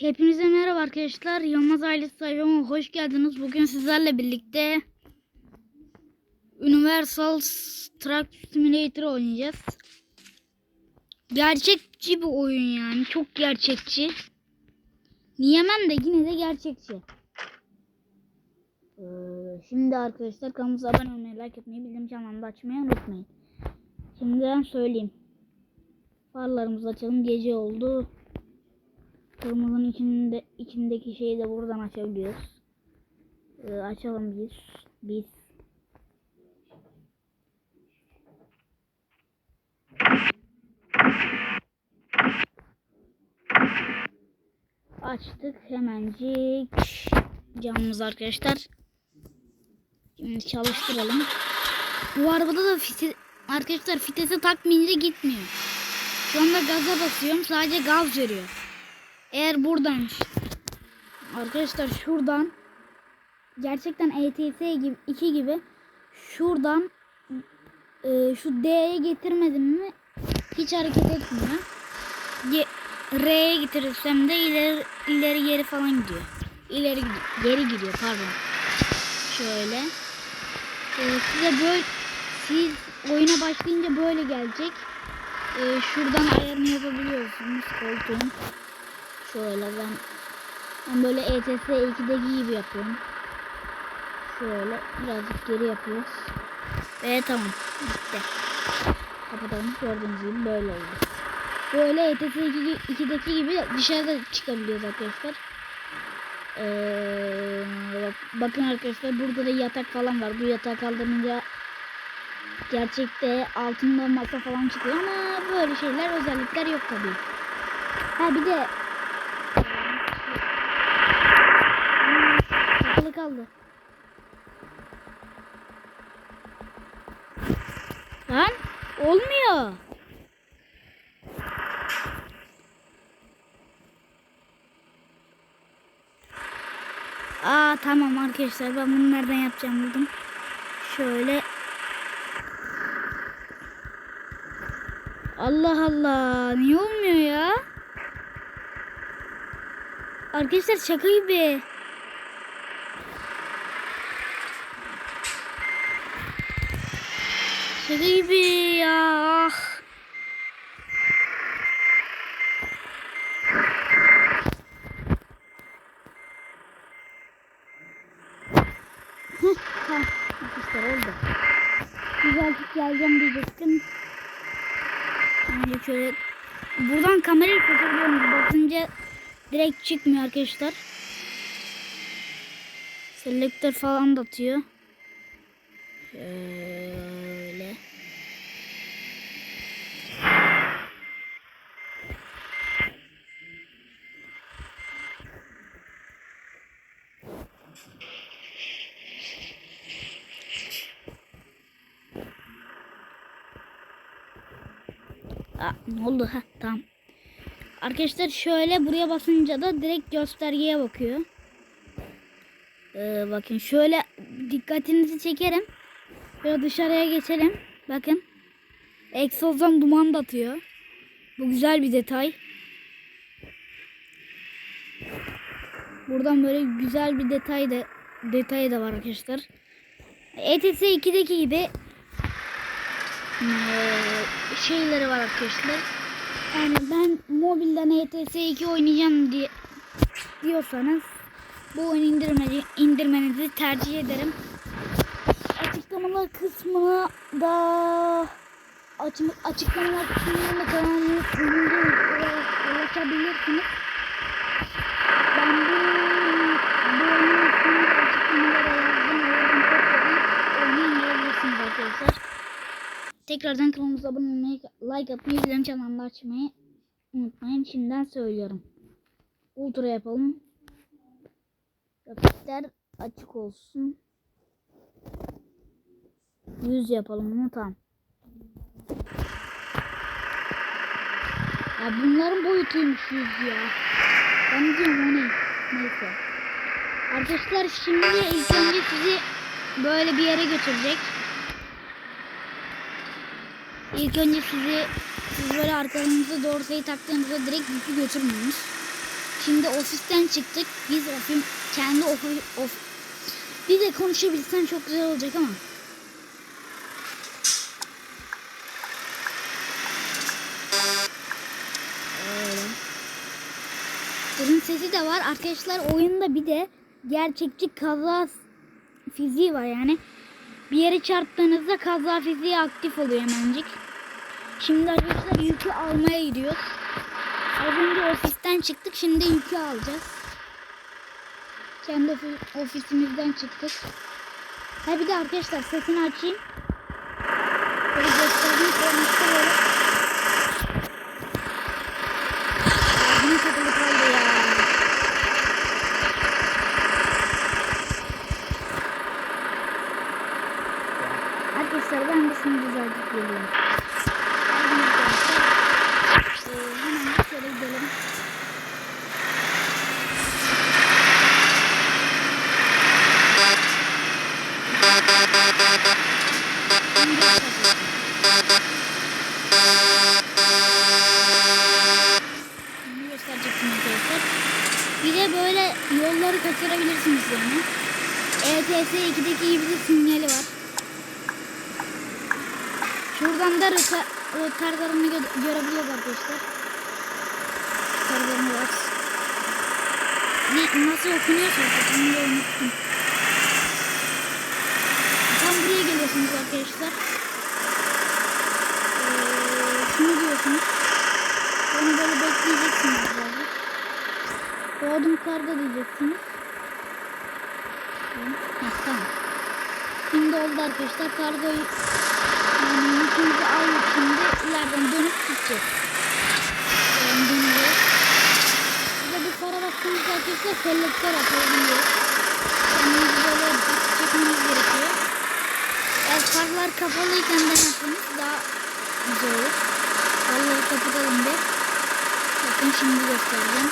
Hepinize merhaba arkadaşlar. Yılmaz ailesi sayfama hoş geldiniz. Bugün sizlerle birlikte Universal Truck Simulator oynayacağız. Gerçekçi bir oyun yani. Çok gerçekçi. Diyemem de yine de gerçekçi. Ee, şimdi arkadaşlar kanalımıza abone olmayı, like etmeyi, bildirim çanlarını da açmayı unutmayın. Şimdiden söyleyeyim. Farlarımızı açalım. Gece oldu. Kırmızının içinde içindeki şeyi de buradan açabiliyoruz. Ee, açalım biz. Biz. Açtık hemencik camımız arkadaşlar. Şimdi çalıştıralım. Bu arabada da fite, arkadaşlar fitese takmayınca gitmiyor. Şu anda gaza basıyorum sadece gaz veriyor. Eğer buradan arkadaşlar şuradan gerçekten ETS gibi 2 gibi şuradan e, şu D'ye getirmedim mi hiç hareket etmiyor. R'ye getirirsem de ileri ileri geri falan gidiyor. İleri geri gidiyor pardon. Şöyle. E, size böyle siz oyuna başlayınca böyle gelecek. E, şuradan ayarını yapabiliyorsunuz koltuğun. Şöyle ben, ben böyle ETS 2'deki gibi yapıyorum. Şöyle birazcık geri yapıyoruz. Ve tamam. Bitti. Kapatalım. Gördüğünüz gibi böyle oldu. Böyle ETS 2, 2'deki gibi dışarıda çıkabiliyoruz arkadaşlar. Ee, bak, bakın arkadaşlar burada da yatak falan var. Bu yatağı kaldırınca gerçekte altında masa falan çıkıyor ama böyle şeyler özellikler yok tabii. Ha bir de Takılı kaldı. Lan olmuyor. Aa tamam arkadaşlar ben bunu nereden yapacağım buldum. Şöyle. Allah Allah niye olmuyor ya? Arkadaşlar şaka gibi. Şaka gibi ya. Ah. Arkadaşlar oldu. Güzellik geleceğim diyecektim. Önce şöyle buradan kamerayı kurtarıyorum. Basınca direkt çıkmıyor arkadaşlar. Selektör falan da atıyor. Şöyle. Aa, ne oldu? Ha, tamam. Arkadaşlar şöyle buraya basınca da direkt göstergeye bakıyor. Ee, bakın şöyle dikkatinizi çekerim. Şöyle dışarıya geçelim. Bakın. Egzozdan duman da atıyor. Bu güzel bir detay. Buradan böyle güzel bir detay da detay da var arkadaşlar. ETS 2'deki gibi eee, şeyleri var arkadaşlar. Yani ben mobilden ETS 2 oynayacağım diye diyorsanız bu oyunu indirmeni, indirmenizi tercih ederim. Açıklamalar kısmına da aç, açıklamalar kısmına da olarak ulaşabilirsiniz. Ben bu, bu oyunun açıklamalara yazdım. Oradan indirebilirsiniz arkadaşlar. Tekrardan kanalımıza abone olmayı, like atmayı, bildirim çanlarını açmayı unutmayın. Şimdiden söylüyorum. Ultra yapalım. Grafikler açık olsun. 100 yapalım bunu tamam. Ya bunların boyutuymuş 100 ya. Ben diyorum o ne? Neyse. Arkadaşlar şimdi ilk önce sizi böyle bir yere götürecek. İlk önce sizi siz böyle arkanızda doğrusayı taktığınızda direkt yükü götürmüyormuş. Şimdi ofisten çıktık. Biz ofis kendi ofis of bir de konuşabilsen çok güzel olacak ama. Bunun sesi de var. Arkadaşlar oyunda bir de gerçekçi kaza fiziği var yani. Bir yere çarptığınızda kaza fiziği aktif oluyor hemencik. Şimdi arkadaşlar yükü almaya gidiyoruz. Az önce ofisten çıktık. Şimdi yükü alacağız. Kendi ofi- ofisimizden çıktık. Ha bir de arkadaşlar sesini açayım. Böyle göstereyim. Kornişte böyle. Ya. Arkadaşlar ben de şimdi düzeltip geliyorum. Yolları kaçırabilirsiniz yani. ETS 2'deki gibi bir sinyali var. Şuradan da rota, rotarlarını gö görebiliyoruz arkadaşlar. Rotarlarını var. Ne, nasıl okunuyorsa onu da unuttum. Tam buraya geliyorsunuz arkadaşlar. Ee, şunu diyorsunuz. Onu böyle bekleyeceksiniz. Doğdum karda diyeceksiniz. Heh, tamam. Şimdi oldu arkadaşlar. Kargoyu yani yükümüzü aldık şimdi. ileriden dönüp gideceğiz. Dönüyoruz. Bir de bu para bastığımızda arkadaşlar selektör atabiliyor. Kendimizi böyle çekmemiz gerekiyor. Eğer farlar kapalıyken denerseniz daha güzel olur. Farları kapatalım bir. Bakın şimdi göstereceğim.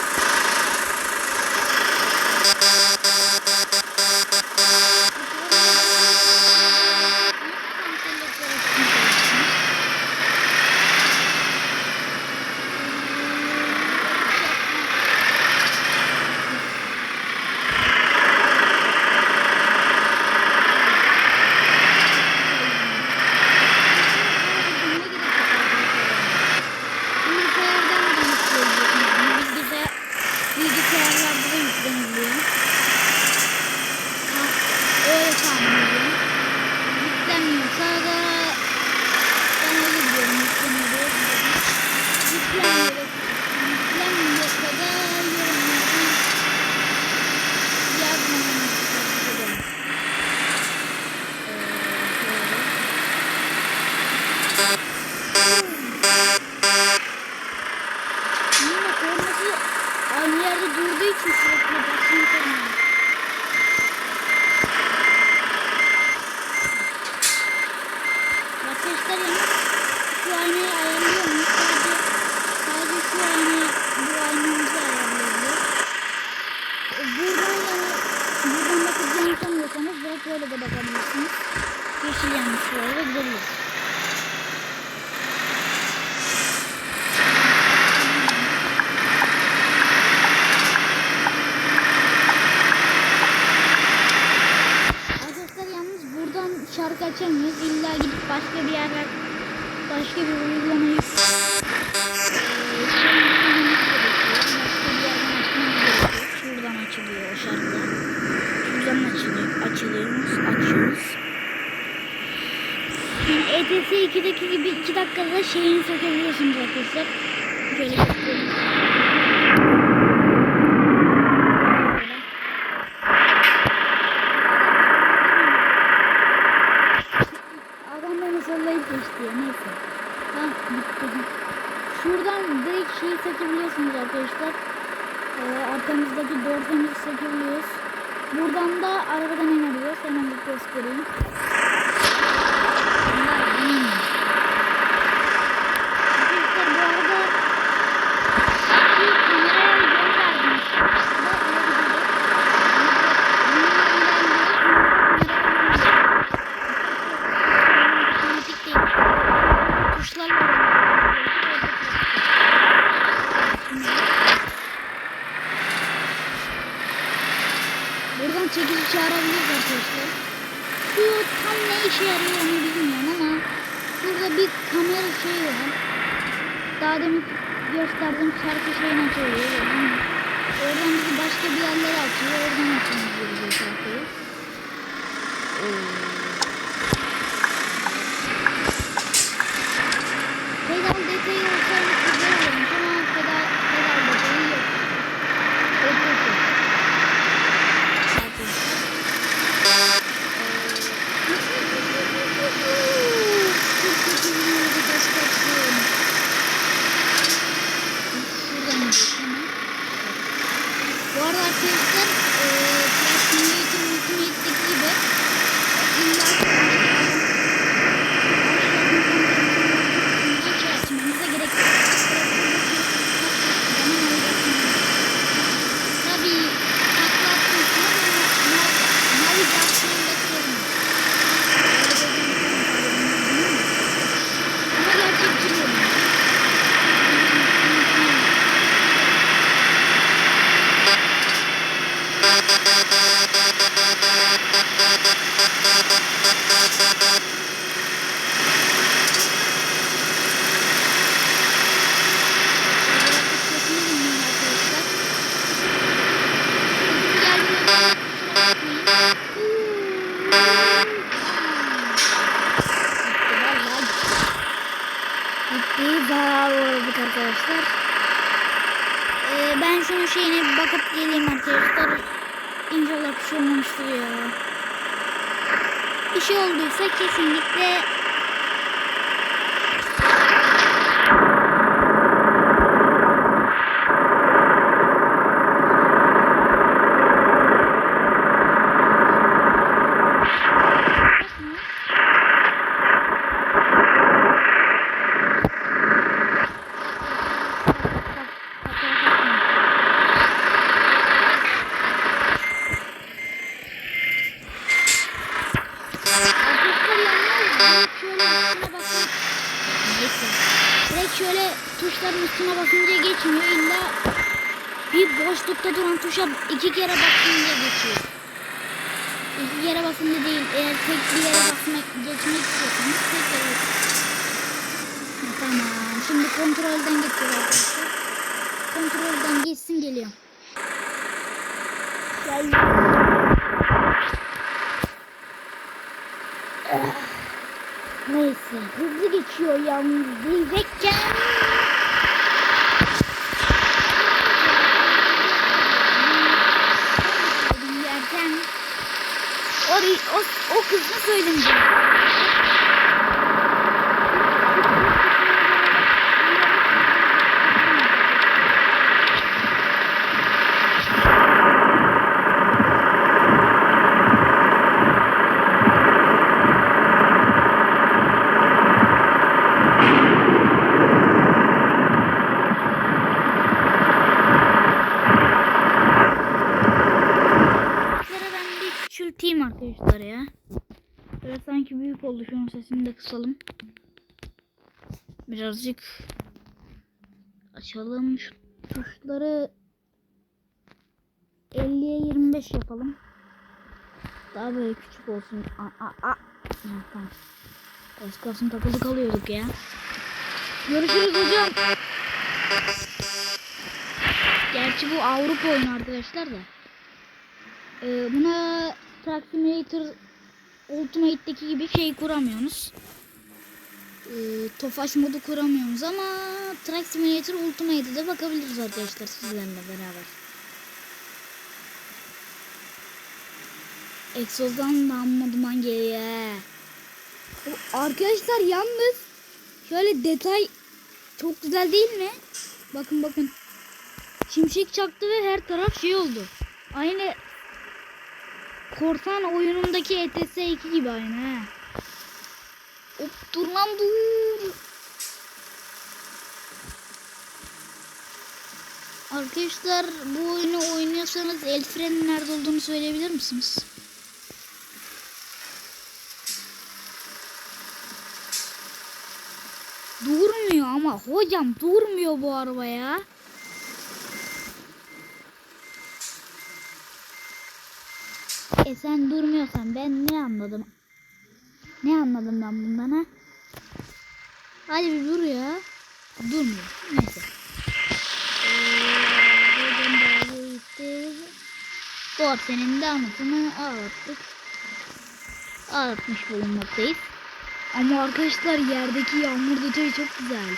CS2'deki gibi 2 dakikada şeyini sökebiliyorsunuz arkadaşlar. Böyle Adam beni sallayıp geçti ya neyse. Tamam bitti. Şuradan direkt şeyi sökebiliyorsunuz arkadaşlar. Ee, arkamızdaki dorsamızı sökebiliyoruz. Buradan da arabadan inebiliyoruz. Hemen bir göstereyim. Çağırabiliriz arkadaşlar. Şu tam ne işe yarıyor onu bilmiyorum ama burada bir kamera şeyi var. Daha demin gösterdiğim şarkı şeyini açıyor. Yani oradan bizi başka bir yerlere atıyor. Oradan açmamız gerekiyor şarkıyı. Pedal detayı olsaydı güzel olurmuş ama pedal, pedal detayı yok. Yok yok yok. Arkadaşlar. Çok kötü bir yolda taş kaçtım. Şuradan gidiyoruz hemen. Bu arada arkadaşlar eee Flash Simulator Ultimate'deki gibi illa şey açmanıza gerek yok. Zaman alacaksınız. Tabii takla attığınızda navigasyonda sorun. Ama gerçekçi bir oyun. Gitti olduk arkadaşlar. Ee, ben şunun şeyine bir bakıp geleyim arkadaşlar. İnşallah bir şey olmamıştır ya. Bir şey olduysa kesinlikle Neyse. Direkt şöyle tuşların üstüne basınca geçmiyor. İlla bir boşlukta duran tuşa iki kere basınca geçiyor. İki kere basınca değil. Eğer tek bir yere basmak, geçmek istiyorsanız tek kere Tamam. Şimdi kontrolden geçiyor arkadaşlar. Kontrolden geçsin geliyor. Geldi. Neyse hızlı geçiyor yalnız diyecekken. O, o, o kısmı söylemeyeceğim. Sesleri ben bir küçülteyim arkadaşlar ya. Böyle sanki büyük oldu şunun sesini de kısalım. Birazcık açalım şu tuşları 50'ye 25 yapalım. Daha böyle küçük olsun. Aa, aa, aa. Ha, tamam. Az kalsın takılı kalıyorduk ya. Görüşürüz hocam. Gerçi bu Avrupa oyunu arkadaşlar da. Ee, buna Truck Ultimate'deki gibi şey kuramıyorsunuz. Ee, Tofaş modu kuramıyorsunuz ama Truck Simulator Ultimate'de bakabiliriz arkadaşlar sizlerle beraber. Egzozdan damla duman geliyor. Arkadaşlar yalnız şöyle detay çok güzel değil mi? Bakın bakın. Şimşek çaktı ve her taraf şey oldu. Aynı Korsan oyunundaki ETS 2 gibi aynı he. Hop dur lan dur. Arkadaşlar bu oyunu oynuyorsanız el frenin nerede olduğunu söyleyebilir misiniz? Durmuyor ama hocam durmuyor bu araba ya. E sen durmuyorsan ben ne anladım? Ne anladım ben bundan ha? Hadi bir dur ya. Durmuyor. Neyse. Bu haftanın da anlatımı ağlattık. Ağlatmış bulunmaktayız. Ama arkadaşlar yerdeki yağmur detayı çok güzel.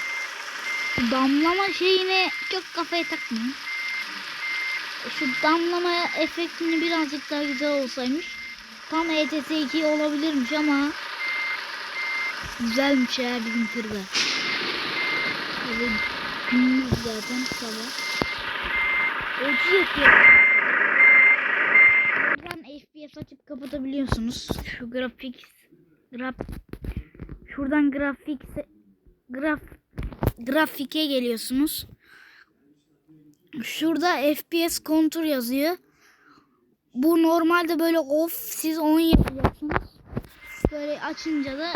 Damlama şeyine çok kafaya takmayın. Şu damlama efektini birazcık daha güzel olsaymış. Tam E ETS 2 olabilirmiş ama güzelmiş ya bizim tırda. Böyle gündüz zaten sabah. Ölçü yapıyor. Buradan FPS açıp kapatabiliyorsunuz. Şu grafik graf şuradan grafik graf grafike geliyorsunuz. Şurada FPS kontur yazıyor. Bu normalde böyle off siz on yapacaksınız. Böyle açınca da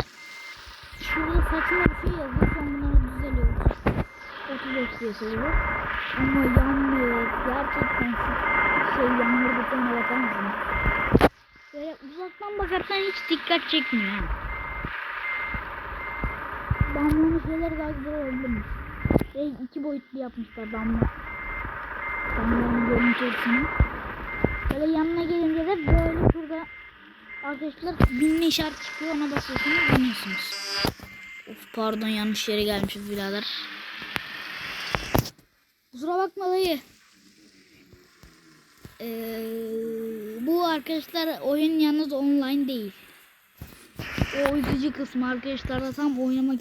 şurada saçma bir şey yazıyor. Sen bunları düzeliyor. 30 FPS oluyor. Ama yanmıyor. Gerçekten şu şey butona bakar mısınız? Böyle uzaktan bakarsan hiç dikkat çekmiyor. ha. Damlanın şeyleri daha güzel olabilirmiş. Şey iki boyutlu yapmışlar damla. Görüntüsünü. Böyle yanına gelince de böyle şurada arkadaşlar binme işareti çıkıyor ona basıyorsunuz biniyorsunuz. Of pardon yanlış yere gelmişiz birader. Kusura bakma dayı. Ee, bu arkadaşlar oyun yalnız online değil. O üzücü kısmı arkadaşlar da tam oynamak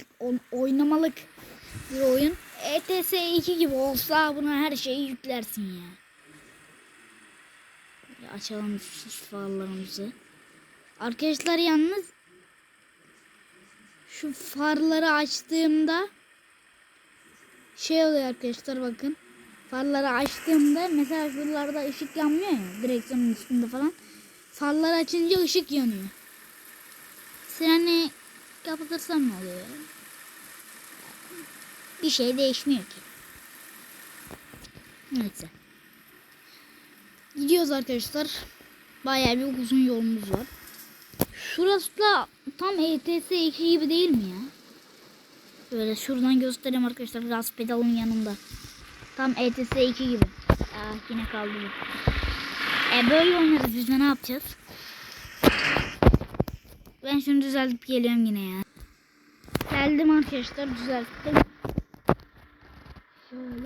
oynamalık bir oyun. ETS 2 gibi olsa buna her şeyi yüklersin ya. Açalım şu farlarımızı. Arkadaşlar yalnız şu farları açtığımda şey oluyor arkadaşlar bakın. Farları açtığımda mesela şuralarda ışık yanmıyor ya direksiyonun üstünde falan. Farları açınca ışık yanıyor. Freni kapatırsam ne oluyor? Bir şey değişmiyor ki. Neyse. Gidiyoruz arkadaşlar. Bayağı bir uzun yolumuz var. Şurası da tam ETS 2 gibi değil mi ya? Böyle şuradan göstereyim arkadaşlar. Gaz pedalın yanında. Tam ETS 2 gibi. Ah yine kaldı. E böyle oynarız biz ne yapacağız? Ben şunu düzeltip geliyorum yine ya. Geldim arkadaşlar düzelttim.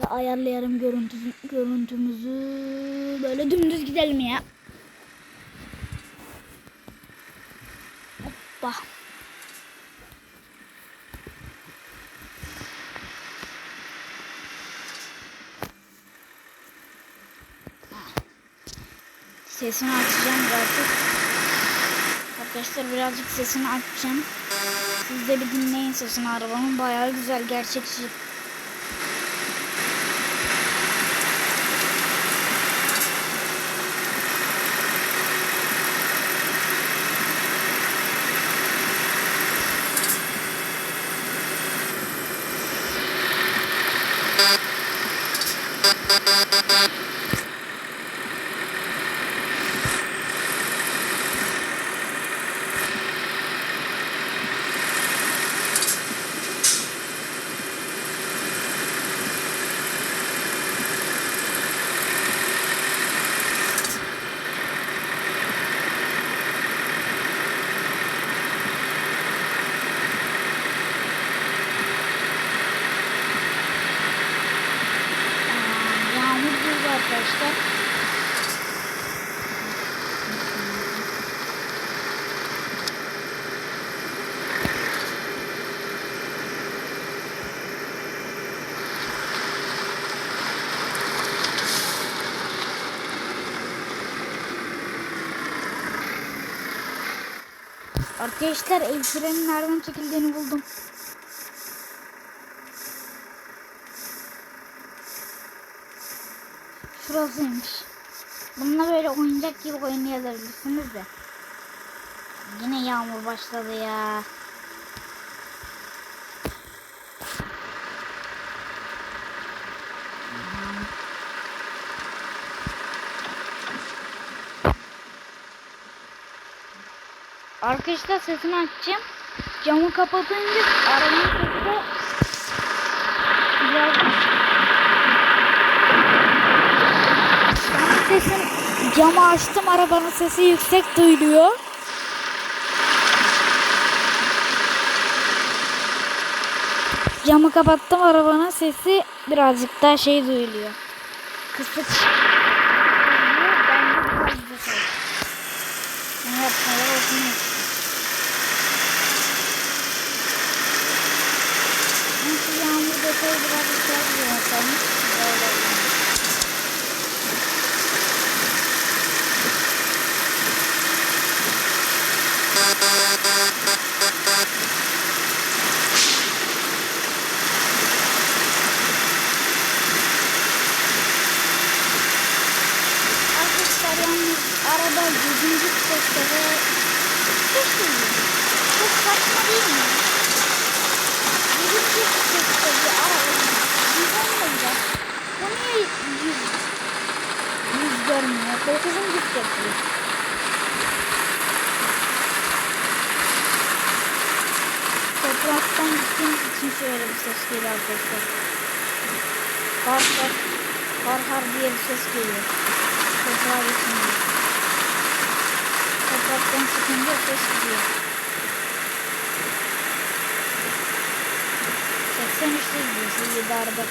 Şöyle ayarlayalım görüntüsü, görüntümüzü. Böyle dümdüz gidelim ya. Hoppa. Sesini açacağım artık. Arkadaşlar birazcık sesini açacağım. Siz de bir dinleyin sesini arabanın bayağı güzel gerçekçi. Aa, Yağmur durdu arkadaşlar. Arkadaşlar el nereden çekildiğini buldum. Şurasıymış. Bununla böyle oyuncak gibi oynayabilirsiniz de. Yine yağmur başladı ya. Arkadaşlar sesini açacağım. Camı kapatınca arabanın sesi de biraz sesin camı açtım arabanın sesi yüksek duyuluyor. Camı kapattım arabanın sesi birazcık daha şey duyuluyor. Kısık. duyuluyor. Bence biraz güzel. Ne yapmalar olsun. Nasıl yağmur detayı biraz güzel bir yöntem. Böyle oluyor. Arkadaşlar yalnız araba 7. viteste ve çok iyi. Çok saçma değil mi? 7. viteste bir araba 110 Bu niye 100, 100 görmüyor? 9. viteste. Topraktan gittiğimiz için şöyle bir ses geliyor arkadaşlar. Kar kar, kar kar diye bir ses geliyor. Toprağa geçince. Topraktan çıkınca ses gidiyor. 83'te gidiyorsa 7 araba.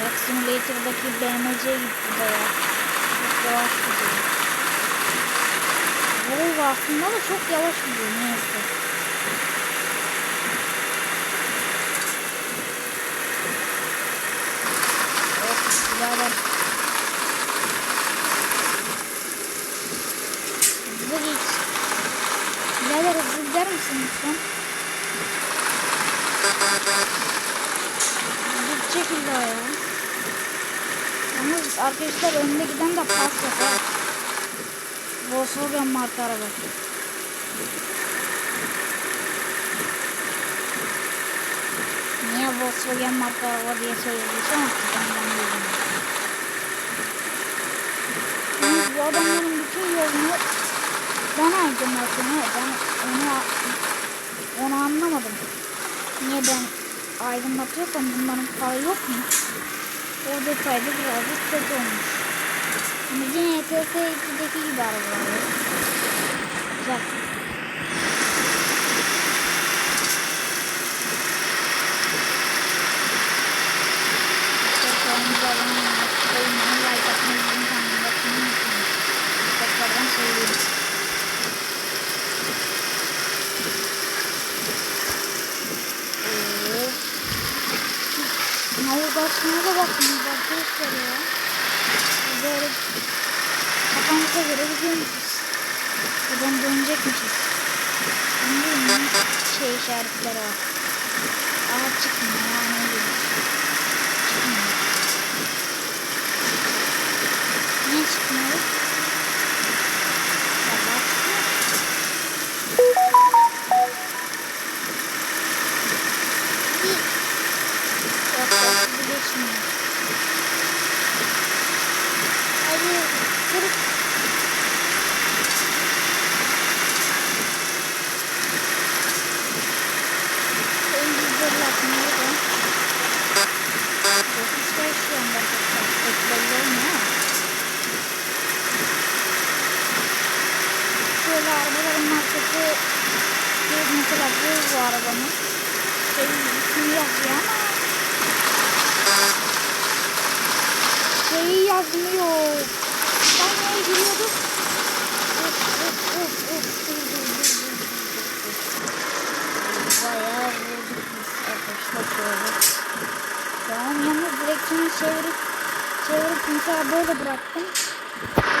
Bak Simulator'daki BMC gitti ya. Çok yavaş gidiyor. Volvo aslında da çok yavaş gidiyor neyse. Of birader. Hızlı geç. Gider misin lütfen? Gidecek illa ya. Yalnız arkadaşlar önde giden de pas yapar. Volkswagen marka araba. Niye Volkswagen marka araba diye söylediysem ben bilmiyorum. Bu adamların bütün yolunu ben aydınlattım. ha. Ben onu, onu anlamadım. Niye ben aydınlatıyorsam bunların farı yok mu? O detayda birazcık kötü olmuş. Bizim ETS 2'deki gibi arabalar. Güzel. Kanalımıza abone olmayı, beğenmeyi, like atmayı, bizim kanalımıza abone olmayı Tekrardan söylüyorum. Oo. Navigasyona da bakın arkadaşlar ya. Böyle kafamıza göre gidiyormuşuz. Buradan dönecekmişiz. Mi? Şey işaretleri var. Aha çıkmıyor ya ne bileyim. Çıkmıyor. Niye çıkmıyor? Vallahi çıkmıyor. Bir. Yok yok bu geçmiyor. Hadi kırık. En güzel atmayı da. Dokuz beş şu anda arkadaşlar. Pek belli olmuyor ama. Şöyle arabaların markası mesela bu bu arabanın şey ismi yazıyor ama şeyi yazmıyor. Ben neye giriyorduk? Of of of of. Bayağı vurduk biz arkadaşlar şöyle. Tamam yalnız direksiyonu çevirip çevirip mesela böyle bıraktım.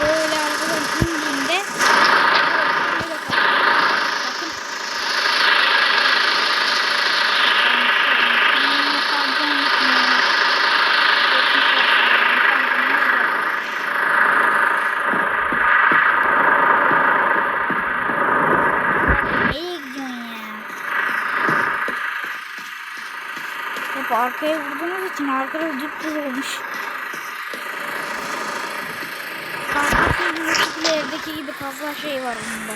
Böyle arkaya vurduğunuz için arkada dip olmuş. Kardeşim evdeki gibi fazla şey var bunda.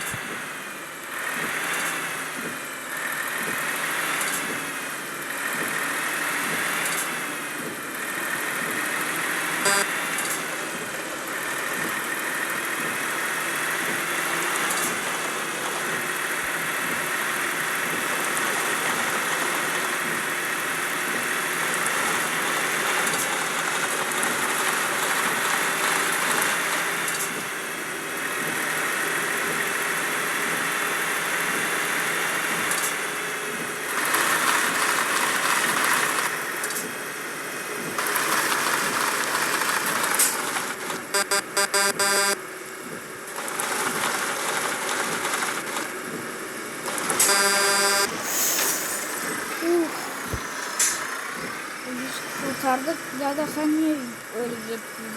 Kurtardık. Ya da sen niye öyle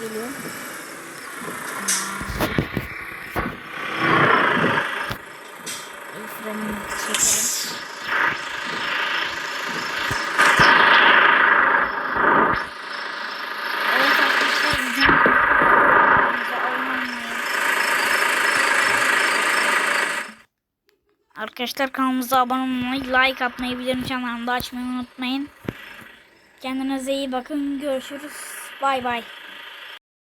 geliyorsun? El frenini çekelim. Evet arkadaşlar bizim bize alınmayın. Arkadaşlar kanalımıza abone olmayı, like atmayı, bildirim çanlarını da açmayı unutmayın. Kendinize iyi bakın. Görüşürüz. Bay bay.